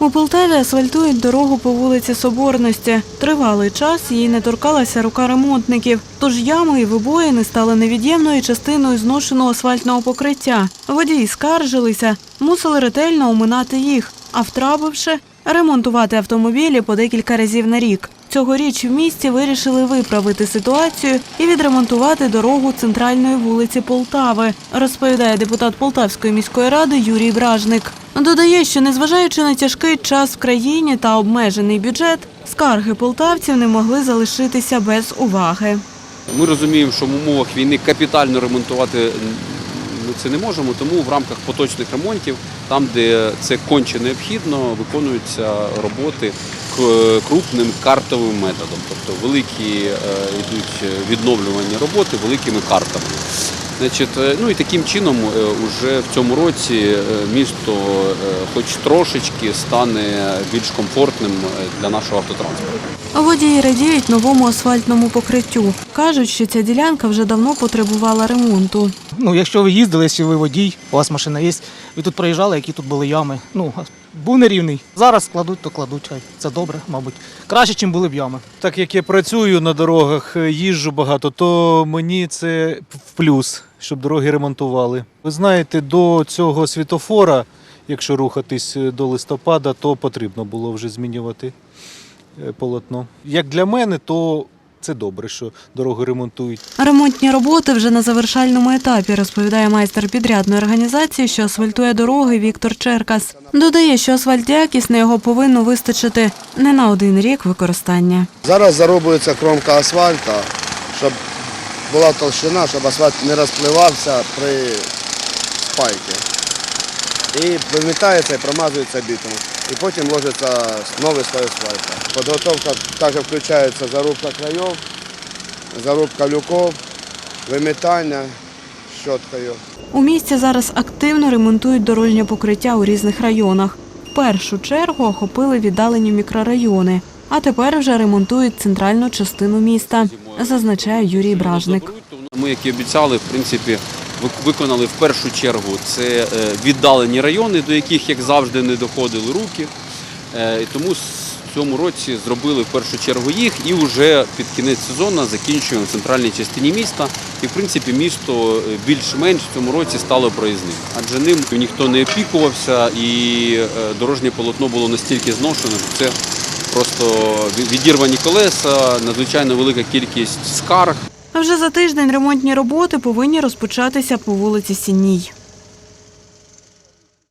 У Полтаві асфальтують дорогу по вулиці Соборності. Тривалий час її не торкалася рука ремонтників. Тож ями і вибоїни стали невід'ємною частиною зношеного асфальтного покриття. Водії скаржилися, мусили ретельно оминати їх, а втрапивши, ремонтувати автомобілі по декілька разів на рік. Цьогоріч в місті вирішили виправити ситуацію і відремонтувати дорогу центральної вулиці Полтави, розповідає депутат Полтавської міської ради Юрій Бражник. Додає, що незважаючи на тяжкий час в країні та обмежений бюджет, скарги полтавців не могли залишитися без уваги. Ми розуміємо, що в умовах війни капітально ремонтувати ми це не можемо, тому в рамках поточних ремонтів, там, де це конче необхідно, виконуються роботи крупним картовим методом. Тобто великі е, йдуть відновлювані роботи великими картами. Значить, е, ну і таким чином е, уже в цьому році е, місто хоч трошечки стане більш комфортним для нашого автотранспорту. Водії радіють новому асфальтному покриттю. Кажуть, що ця ділянка вже давно потребувала ремонту. Ну, якщо ви їздили, якщо ви водій, у вас машина є, ви тут проїжджали, які тут були ями. Ну, був нерівний. Зараз кладуть, то кладуть. Це добре, мабуть. Краще, ніж були б ями. Так як я працюю на дорогах, їжджу багато, то мені це в плюс, щоб дороги ремонтували. Ви знаєте, до цього світофора, якщо рухатись е, до листопада, то потрібно було вже змінювати е, полотно. Як для мене, то це добре, що дороги ремонтують. Ремонтні роботи вже на завершальному етапі, розповідає майстер підрядної організації, що асфальтує дороги Віктор Черкас. Додає, що асфальт якісний, його повинно вистачити не на один рік використання. Зараз зароблюється кромка асфальта, щоб була толщина, щоб асфальт не розпливався при спайці. І вимітається і промазується бітумом. І потім ложиться новий слой асфальту. Підготовка також включається зарубка країв, зарубка люков, вимітання щоткою. У місті зараз активно ремонтують дорожнє покриття у різних районах. В першу чергу охопили віддалені мікрорайони, а тепер вже ремонтують центральну частину міста, зазначає Юрій Бражник. Ми, як і обіцяли, в принципі, виконали в першу чергу це е, віддалені райони, до яких, як завжди, не доходили руки. Е, тому в цьому році зробили в першу чергу їх і вже під кінець сезону закінчуємо в центральній частині міста. І в принципі місто е, більш-менш в цьому році стало проїзним. Адже ним ніхто не опікувався і дорожнє полотно було настільки зношене, що це просто відірвані колеса, надзвичайно велика кількість скарг. А вже за тиждень ремонтні роботи повинні розпочатися по вулиці Сінній.